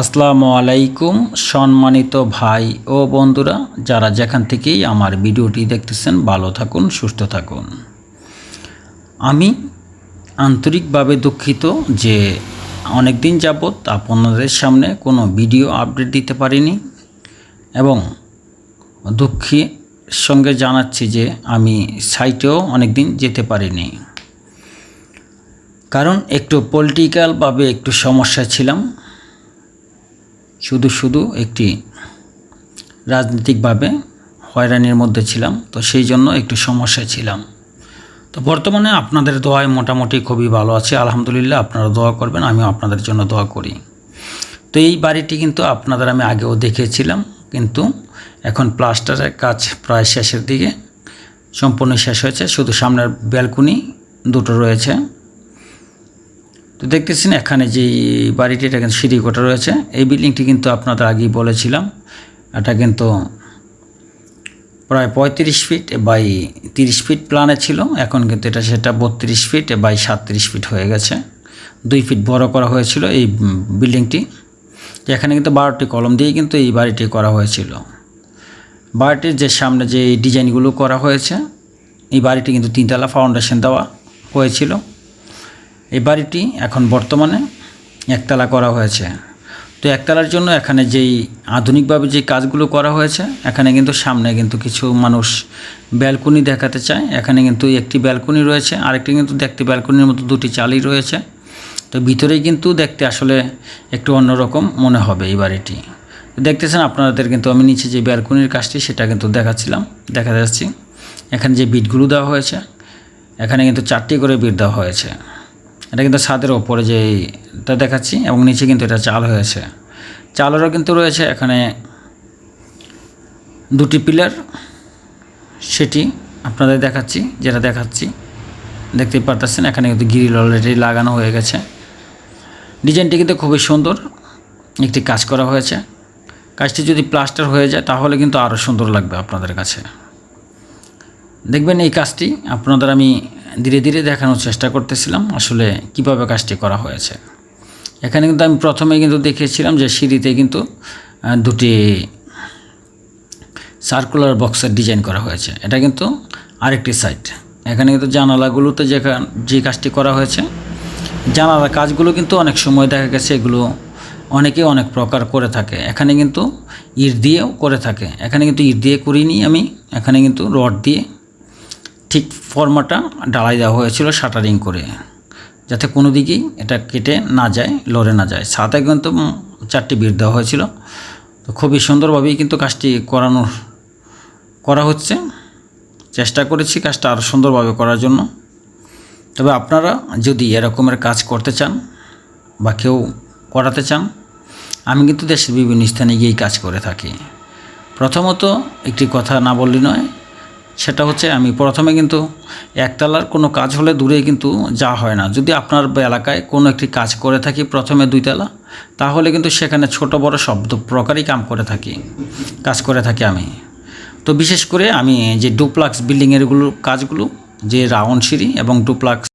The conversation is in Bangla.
আসসালামু আলাইকুম, সম্মানিত ভাই ও বন্ধুরা, যারা যেখান থেকেই আমার ভিডিওটি দেখতেছেন, ভালো থাকুন, সুস্থ থাকুন। আমি আন্তরিকভাবে দুঃখিত যে অনেক দিন যাবৎ আপনাদের সামনে কোনো ভিডিও আপডেট দিতে পারিনি এবং দুঃখের সঙ্গে জানাচ্ছি যে আমি সাইটেও অনেক দিন যেতে পারিনি। কারণ একটু পলিটিক্যালভাবে একটু সমস্যা ছিলাম। শুধু শুধু একটি রাজনৈতিকভাবে হয়রানির মধ্যে ছিলাম, তো সেই জন্য একটু সমস্যায় ছিলাম। তো বর্তমানে আপনাদের দোয়ায় মোটামুটি খুবই ভালো আছে। আলহামদুলিল্লাহ আপনারা দোয়া করবেন, আমিও আপনাদের জন্য দোয়া করি। তো এই বাড়িটি কিন্তু আপনাদের আমি আগেও দেখেছিলাম কিন্তু এখন প্লাস্টারের কাজ প্রায় শেষের দিকে, সম্পূর্ণ শেষ হয়েছে। শুধু সামনের ব্যালকনি দুটো রয়েছে। তো দেখতেছেন এখানে যে বাড়িটি, এটা কিন্তু সিঁড়ি কোটা রয়েছে। এই বিল্ডিংটি কিন্তু আপনাদের আগেই বলেছিলাম। এটা কিন্তু প্রায় পঁয়ত্রিশ ফিট বাই তিরিশ ফিট প্ল্যানে ছিল। এখন কিন্তু এটা সেটা বত্রিশ ফিট বাই সাতত্রিশ ফিট হয়ে গেছে। দুই ফিট বড় করা হয়েছিল এই বিল্ডিংটি। এখানে কিন্তু বারোটি কলম দিয়ে কিন্তু এই বাড়িটি করা হয়েছিল। বাড়িটির যে সামনে যে ডিজাইনগুলো করা হয়েছে, এই বাড়িটি কিন্তু তিনতলা ফাউন্ডেশন দেওয়া হয়েছিল। এই বাড়িটি এখন বর্তমানে একতলা করা হয়েছে। তো একতলার জন্য এখানে যেই আধুনিকভাবে যে কাজগুলো করা হয়েছে, এখানে কিন্তু সামনে কিন্তু কিছু মানুষ ব্যালকনি দেখাতে চায়। এখানে কিন্তু একটি ব্যালকনি রয়েছে, আরেকটি কিন্তু দেখতে ব্যালকনির মতো দুটি চালই রয়েছে। তো ভিতরেই কিন্তু দেখতে আসলে একটু অন্যরকম মনে হবে এই বাড়িটি। দেখতেছেন আপনাদের কিন্তু আমি নিচে যে ব্যালকনির কাজটি সেটা কিন্তু দেখাচ্ছিলাম, দেখা যাচ্ছি। এখানে যে বিটগুলো দেওয়া হয়েছে, এখানে কিন্তু চারটি করে বিট দেওয়া হয়েছে। এটা কিন্তু ছাদের ওপরে যে এটা দেখাচ্ছি এবং নিচে কিন্তু এটা চাল হয়েছে। চালেরও কিন্তু রয়েছে এখানে দুটি পিলার, সেটি আপনাদের দেখাচ্ছি, যেটা দেখাচ্ছি। দেখতেই পারতেছেন, এখানে কিন্তু গ্রিল অলরেডি লাগানো হয়ে গেছে। ডিজাইনটি কিন্তু খুবই সুন্দর, একটি কাজ করা হয়েছে। কাজটি যদি প্লাস্টার হয়ে যায়, তাহলে কিন্তু আরও সুন্দর লাগবে আপনাদের কাছে। দেখবেন এই কাজটি, আপনাদের আমি ধীরে ধীরে দেখানোর চেষ্টা করতেছিলাম আসলে কীভাবে কাজটি করা হয়েছে। এখানে কিন্তু আমি প্রথমে কিন্তু দেখিয়েছিলাম যে সিঁড়িতে কিন্তু দুটি সার্কুলার বক্সের ডিজাইন করা হয়েছে। এটা কিন্তু আরেকটি সাইড এখানে কিন্তু জানালাগুলোতে যে যে কাজটি করা হয়েছে, জানালার কাজগুলো কিন্তু অনেক সময় দেখা গেছে এগুলো অনেকে অনেক প্রকার করে থাকে। এখানে কিন্তু ইট দিয়েও করে থাকে। এখানে কিন্তু ইট দিয়ে করিনি আমি। এখানে কিন্তু রড দিয়ে ঠিক ফর্মাটা ডালাই দেওয়া হয়েছিল শাটারিং করে, যাতে কোনো দিকেই এটা কেটে না যায়, লড়ে না যায়। সাথে কিন্তু চারটি বিট দেওয়া হয়েছিল। তো খুবই সুন্দরভাবেই কিন্তু কাজটি করানোর করা হচ্ছে। চেষ্টা করেছি কাজটা আরও সুন্দরভাবে করার জন্য। তবে আপনারা যদি এরকমের কাজ করতে চান বা কেউ করাতে চান, আমি কিন্তু দেশের বিভিন্ন স্থানে গিয়েই কাজ করে থাকি। প্রথমত একটি কথা না বললি নয় সেটা হচ্ছে আমি প্রথমে কিন্তু একতলার কোনো কাজ হলে দূরে কিন্তু যা হয় না। যদি আপনার এলাকায় কোনো একটি কাজ করে থাকি প্রথমে দুইতলা, তাহলে কিন্তু সেখানে ছোট বড় শব্দ প্রকারই কাম করে থাকি, কাজ করে থাকি আমি। তো বিশেষ করে আমি যে ডুপ্লাক্স বিল্ডিংয়েরগুলো কাজগুলো, যে রাউন্ড সিঁড়ি এবং ডুপ্লাক্স